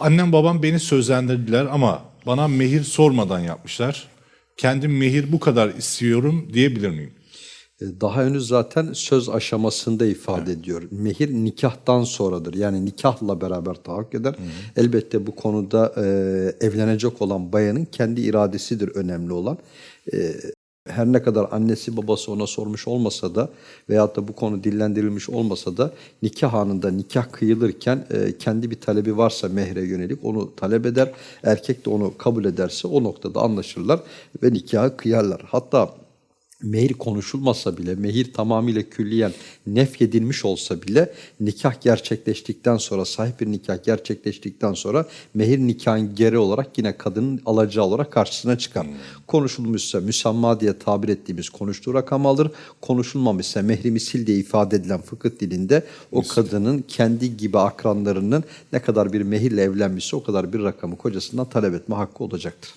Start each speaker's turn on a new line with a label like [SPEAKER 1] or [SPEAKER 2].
[SPEAKER 1] Annem babam beni sözlendirdiler ama bana mehir sormadan yapmışlar. Kendim mehir bu kadar istiyorum diyebilir miyim?
[SPEAKER 2] E, Daha henüz zaten söz aşamasında ifade ediyor. Mehir nikahtan sonradır. Yani nikahla beraber tahakkuk eder. Elbette bu konuda e, evlenecek olan bayanın kendi iradesidir önemli olan. E, her ne kadar annesi babası ona sormuş olmasa da veyahut da bu konu dillendirilmiş olmasa da nikah anında nikah kıyılırken e, kendi bir talebi varsa mehre yönelik onu talep eder. Erkek de onu kabul ederse o noktada anlaşırlar ve nikahı kıyarlar. Hatta mehir konuşulmasa bile, mehir tamamıyla külliyen nefyedilmiş olsa bile nikah gerçekleştikten sonra, sahip bir nikah gerçekleştikten sonra mehir nikahın geri olarak yine kadının alacağı olarak karşısına çıkar. Konuşulmuşsa müsamma diye tabir ettiğimiz konuştuğu rakam alır. Konuşulmamışsa mehri misil diye ifade edilen fıkıh dilinde o kadının kendi gibi akranlarının ne kadar bir mehirle evlenmişse o kadar bir rakamı kocasından talep etme hakkı olacaktır.